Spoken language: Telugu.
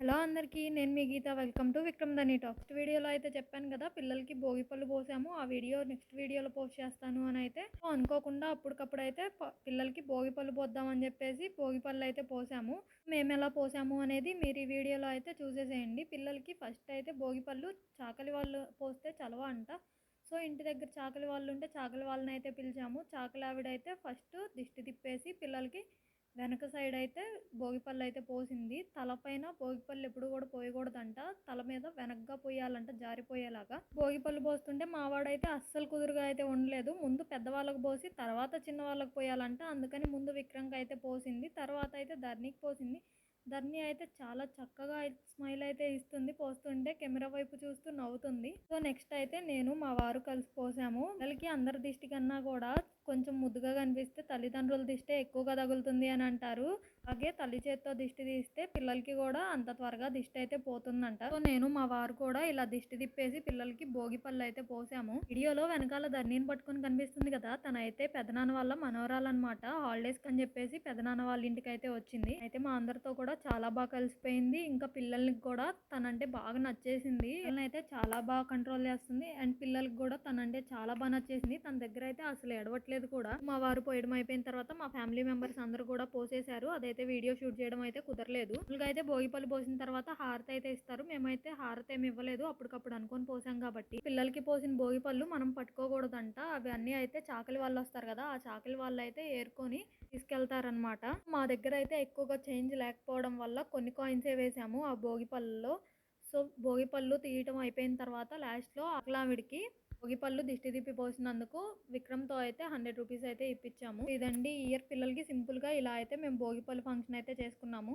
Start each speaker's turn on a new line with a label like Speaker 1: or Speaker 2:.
Speaker 1: హలో అందరికీ నేను మీ గీత. వెల్కమ్ టు విక్రమ్ దని టాక్స్ట్ వీడియోలో అయితే చెప్పాను కదా పిల్లలకి భోగి పళ్ళు పోసాము. ఆ వీడియో నెక్స్ట్ వీడియోలో పోస్ట్ చేస్తాను అని అయితే అనుకోకుండా అప్పటికప్పుడు అయితే పిల్లలకి భోగి పళ్ళు పోద్దామని చెప్పేసి భోగి పళ్ళు అయితే పోసాము. మేము ఎలా పోసాము అనేది మీరు ఈ వీడియోలో అయితే చూసేసేయండి. పిల్లలకి ఫస్ట్ అయితే భోగి పళ్ళు చాకలి వాళ్ళు పోస్తే చలవ అంట. సో ఇంటి దగ్గర చాకలి వాళ్ళు ఉంటే చాకలి వాళ్ళని అయితే పిలిచాము. చాకలి ఆవిడ అయితే ఫస్ట్ దిష్టి తిప్పేసి పిల్లలకి వెనక సైడ్ అయితే భోగిపళ్ళు అయితే పోసింది. తలపైన భోగిపళ్ళు ఎప్పుడు కూడా పోయకూడదంట. తల మీద వెనక్గా పోయాలంట జారిపోయేలాగా. భోగిపళ్ళు పోస్తుంటే మావాడైతే అస్సలు కుదురుగా అయితే ఉండలేదు. ముందు పెద్దవాళ్ళకి పోసి తర్వాత చిన్న వాళ్ళకు పోయాలంట. అందుకని ముందు విక్రంకి అయితే పోసింది. తర్వాత అయితే ధర్నీకి పోసింది. ధర్ని అయితే చాలా చక్కగా స్మైల్ ఇస్తుంది. పోస్తుంటే కెమెరా వైపు చూస్తూ నవ్వుతుంది. సో నెక్స్ట్ అయితే నేను మా వారు కలిసి పోసాము. పిల్లలకి అందరి దిష్టి కన్నా కూడా కొంచెం ముద్దుగా కనిపిస్తే తల్లిదండ్రుల దిష్టే ఎక్కువగా తగులుతుంది అని అంటారు. అలాగే తల్లి చేత్తో దిష్టి తీస్తే పిల్లలకి కూడా అంత త్వరగా దిష్టి అయితే పోతుందంట. సో నేను మా వారు కూడా ఇలా దిష్టి తిప్పేసి పిల్లలకి భోగి పళ్ళు అయితే పోసాము. వీడియోలో వెనకాల ధర్నీని పట్టుకొని కనిపిస్తుంది కదా తన అయితే పెదనాన్న వాళ్ళ మనవరాలు హాలిడేస్ అని చెప్పేసి పెదనాన్న వాళ్ళ ఇంటికి అయితే వచ్చింది. అయితే మా అందరితో కూడా చాలా బాగా కలిసిపోయింది. ఇంకా పిల్లలకి కూడా తనంటే బాగా నచ్చేసింది. అయితే చాలా బాగా కంట్రోల్ చేస్తుంది. అండ్ పిల్లలకి కూడా తనంటే చాలా బాగా నచ్చేసింది. తన దగ్గర అయితే అసలు ఎడవట్లేదు కూడా. మా వారు పోయడం అయిపోయిన తర్వాత మా ఫ్యామిలీ మెంబర్స్ అందరూ కూడా పోసేశారు. అదైతే అయితే వీడియో షూట్ చేయడం అయితే కుదరలేదు. ఇంకా అయితే భోగి పళ్ళు పోసిన తర్వాత హారతి అయితే ఇస్తారు. మేమైతే హారతి ఏమి ఇవ్వలేదు. అప్పటికప్పుడు అనుకొని పోసాం కాబట్టి. పిల్లలకి పోసిన భోగి పళ్ళు మనం పట్టుకోకూడదంట. అవి అన్నీ అయితే చాకలి వాళ్ళు వస్తారు కదా ఆ చాకలి వాళ్ళు అయితే ఏరుకొని తీసుకెళ్తారనమాట మా దగ్గర అయితే ఎక్కువగా చేంజ్ లేకపోవడం వల్ల కొన్ని కాయిన్సే వేసాము ఆ భోగి పళ్ళలో. సో భోగి పళ్ళు తీయటం అయిపోయిన తర్వాత లాస్ట్లో అక్లావిడికి పళ్ళు దిష్టి తిప్పి పోసినందుకు విక్రమ్తో అయితే హండ్రెడ్ రూపీస్ అయితే ఇప్పించాము ఇదండి ఇయర్ పిల్లలకి సింపుల్గా ఇలా అయితే మేము భోగి పళ్ళు ఫంక్షన్ అయితే చేసుకున్నాము.